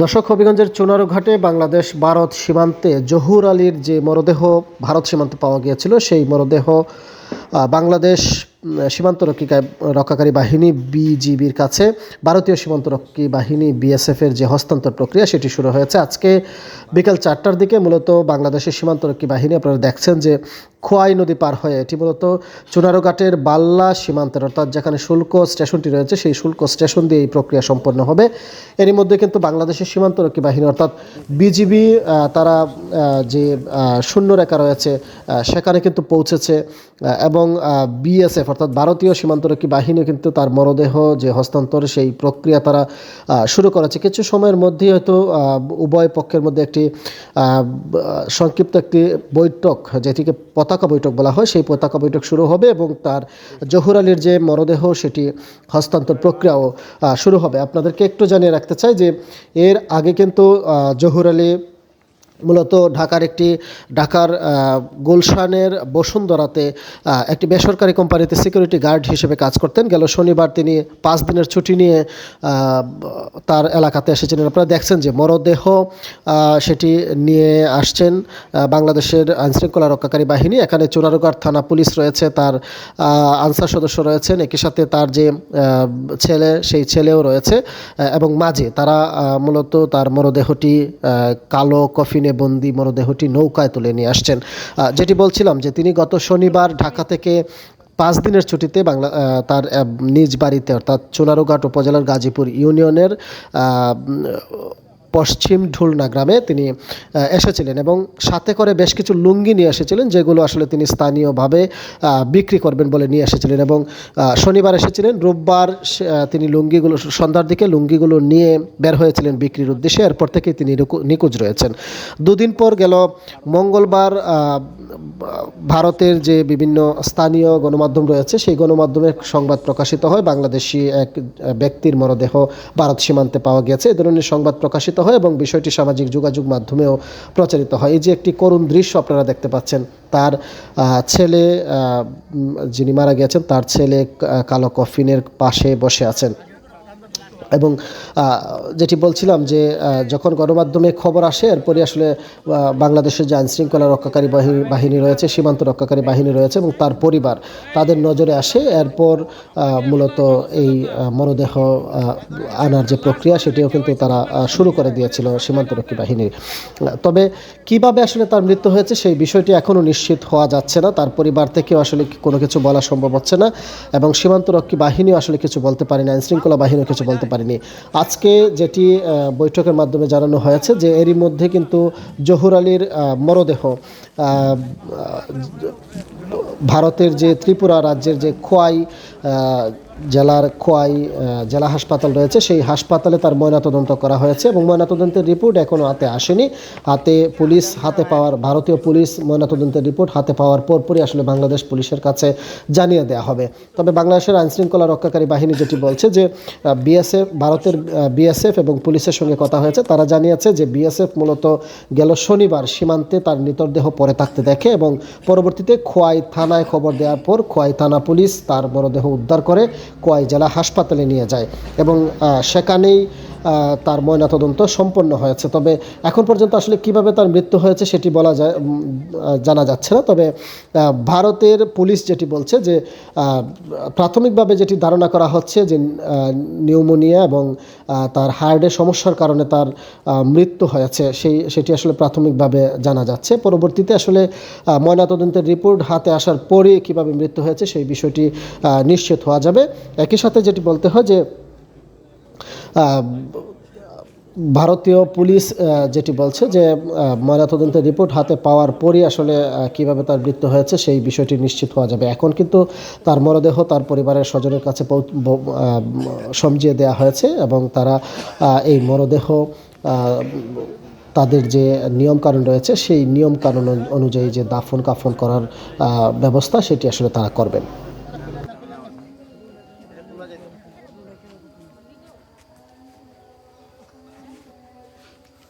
দর্শক, হবিগঞ্জের চুনারু ঘাটে বাংলাদেশ, ভারত সীমান্তে জহুর আলীর যে মরদেহ ভারত সীমান্তে পাওয়া গিয়েছিল, সেই মরদেহ বাংলাদেশ উম, সীমান্তরক্ষী কা- রক্ষাকারী বাহিনী বিজিবির কাছে ভারতীয় সীমান্তরক্ষী বাহিনী বিএসএফের যে হস্তান্তর প্রক্রিয়া সেটি শুরু হয়েছে। আজকে বিকাল চারটার দিকে মূলত বাংলাদেশের সীমান্তরক্ষী বাহিনী আপনারা দেখছেন যে খোয়াই নদী পার হয়ে এটি মূলত চুনারুঘাটের বাল্লা সীমান্তের অর্থাৎ যেখানে শুল্ক স্টেশনটি রয়েছে সেই শুল্ক স্টেশন দিয়ে এই প্রক্রিয়া সম্পন্ন হবে। এরই মধ্যে কিন্তু বাংলাদেশের সীমান্তরক্ষী বাহিনী অর্থাৎ বিজিবি তারা যে আহ, শূন্য রেখা রয়েছে সেখানে কিন্তু পৌঁছেছে এবং বিএসএফ অর্থাৎ ভারতীয় সীমান্তরক্ষী বাহিনী কিন্তু তার মরদেহ যে হস্তান্তর, সেই প্রক্রিয়া তারা শুরু করেছে। কিছু সময়ের মধ্যেই হয়তো উভয় পক্ষের মধ্যে একটি সংক্ষিপ্ত একটি বৈঠক, যেটিকে পতাকা বৈঠক বলা হয়, সেই পতাকা বৈঠক শুরু হবে এবং তার জহুর আলীর যে মরদেহ, সেটি হস্তান্তর প্রক্রিয়াও শুরু হবে। আপনাদেরকে একটু জানিয়ে রাখতে চাই যে এর আগে কিন্তু জহুর আলী মূলত ঢাকার একটি, ঢাকার গুলশানের বসুন্ধরাতে একটি বেসরকারি কোম্পানিতে সিকিউরিটি গার্ড হিসেবে কাজ করতেন। গেল শনিবার তিনি পাঁচ দিনের ছুটি নিয়ে তার এলাকাতে এসেছিলেন আপনারা দেখছেন যে মরদেহ সেটি নিয়ে আসছেন বাংলাদেশের আইনশৃঙ্খলা রক্ষাকারী বাহিনী। এখানে চোরারোগার থানা পুলিশ রয়েছে, তার আনসার সদস্য রয়েছেন। একই সাথে তার যে ছেলে, সেই ছেলেও রয়েছে এবং মাঝে তারা মূলত তার মরদেহটি কালো কফিনে বন্দি মরদেহটি নৌকায় তুলে নিয়ে আসছেন। যেটি বলছিলাম যে তিনি গত শনিবার ঢাকা থেকে পাঁচ দিনের ছুটিতে বাংলা তার নিজ বাড়িতে অর্থাৎ চুনারুঘাট উপজেলার গাজীপুর ইউনিয়নের পশ্চিম ঢুলনা গ্রামে তিনি এসেছিলেন এবং সাথে করে বেশ কিছু লুঙ্গি নিয়ে এসেছিলেন যেগুলো আসলে তিনি স্থানীয়ভাবে বিক্রি করবেন বলে নিয়ে এসেছিলেন এবং শনিবার এসেছিলেন। রোববার তিনি লুঙ্গিগুলো, সন্ধ্যার দিকে লুঙ্গিগুলো নিয়ে বের হয়েছিলেন বিক্রির উদ্দেশ্যে। এরপর থেকে তিনি নিখোঁজ রয়েছেন। দুদিন পর গেল মঙ্গলবার ভারতের যে বিভিন্ন স্থানীয় গণমাধ্যম রয়েছে, সেই গণমাধ্যমে সংবাদ প্রকাশিত হয়। বাংলাদেশি এক ব্যক্তির মরদেহ ভারত সীমান্তে পাওয়া গেছে। এ ধরনের সংবাদ প্রকাশিত হয় এবং বিষয়টি সামাজিক যোগাযোগ মাধ্যমেও প্রচারিত হয়। এই যে একটি করুণ দৃশ্য আপনারা দেখতে পাচ্ছেন, তার ছেলে যিনি মারা গেছেন তার ছেলে কালো কফিনের পাশে বসে আছেন। এবং যেটি বলছিলাম যে যখন গণমাধ্যমে খবর আসে এরপরে আসলে বাংলাদেশের যে আইনশৃঙ্খলা রক্ষাকারী বাহিনী বাহিনী রয়েছে, সীমান্ত রক্ষাকারী বাহিনী রয়েছে এবং তার পরিবার তাদের নজরে আসে। এরপর মূলত এই মরদেহ আনার যে প্রক্রিয়া, সেটিও কিন্তু তারা শুরু করে দিয়েছিল সীমান্তরক্ষী বাহিনীর। তবে কীভাবে আসলে তার মৃত্যু হয়েছে, সেই বিষয়টি এখনও নিশ্চিত হওয়া যাচ্ছে না। তার পরিবার থেকেও আসলে কোনো কিছু বলা সম্ভব হচ্ছে না এবং সীমান্তরক্ষী বাহিনীও আসলে কিছু বলতে পারেনি, আইনশৃঙ্খলা বাহিনীও কিছু বলতে পারেনি। আজকে যেটি বৈঠকের মাধ্যমে জানানো হয়েছে যে এরই মধ্যে কিন্তু জহুর আলীর মরদেহ ভারতের যে ত্রিপুরা রাজ্যের যে খোয়াই জেলার খোয়াই জেলা হাসপাতাল রয়েছে। সেই হাসপাতালে তার ময়নাতদন্ত করা হয়েছে এবং ময়নাতদন্তের রিপোর্ট এখনও হাতে আসেনি। হাতে পুলিশ হাতে পাওয়ার, ভারতীয় পুলিশ ময়নাতদন্তের রিপোর্ট হাতে পাওয়ার পরপরই আসলে বাংলাদেশ পুলিশের কাছে জানিয়ে দেওয়া হবে। তবে বাংলাদেশের আইনশৃঙ্খলা রক্ষাকারী বাহিনী যেটি বলছে যে বিএসএফ, ভারতের বিএসএফ এবং পুলিশের সঙ্গে কথা হয়েছে। তারা জানিয়েছে যে, বিএসএফ মূলত গেল শনিবার সীমান্তে তার মৃতদেহ পরে থাকতে দেখে এবং পরবর্তীতে খোয়াই থানায় খবর দেওয়ার পর খোয়াই থানা পুলিশ তার মরদেহ উদ্ধার করে খোয়াই জেলা হাসপাতালে নিয়ে যায়। এবং সেখানেই তার ময়নাতদন্ত সম্পন্ন হয়েছে। তবে এখন পর্যন্ত আসলে কীভাবে তার মৃত্যু হয়েছে সেটি বলা যায় জানা যাচ্ছে না। তবে ভারতের পুলিশ যেটি বলছে যে প্রাথমিকভাবে যেটি ধারণা করা হচ্ছে যে নিউমোনিয়া এবং তার হার্টের সমস্যার কারণে তার মৃত্যু হয়েছে। সেই, সেটি আসলে প্রাথমিকভাবে জানা যাচ্ছে। পরবর্তীতে আসলে ময়নাতদন্তের রিপোর্ট হাতে আসার পরে কীভাবে মৃত্যু হয়েছে সেই বিষয়টি নিশ্চিত হওয়া যাবে। একই সাথে যেটি বলতে হয় যে ভারতীয় পুলিশ যেটি বলছে যে ময়নাতদন্তের রিপোর্ট হাতে পাওয়ার পরই আসলে কীভাবে তার মৃত্যু হয়েছে সেই বিষয়টি নিশ্চিত হওয়া যাবে। এখন কিন্তু তার মরদেহ তার পরিবারের স্বজনের কাছে সমজিয়ে দেওয়া হয়েছে এবং তারা এই মরদেহ তাদের যে নিয়মকানুন রয়েছে সেই নিয়মকানুন অনুযায়ী যে দাফন কাফন করার ব্যবস্থা সেটি আসলে তারা করবেন।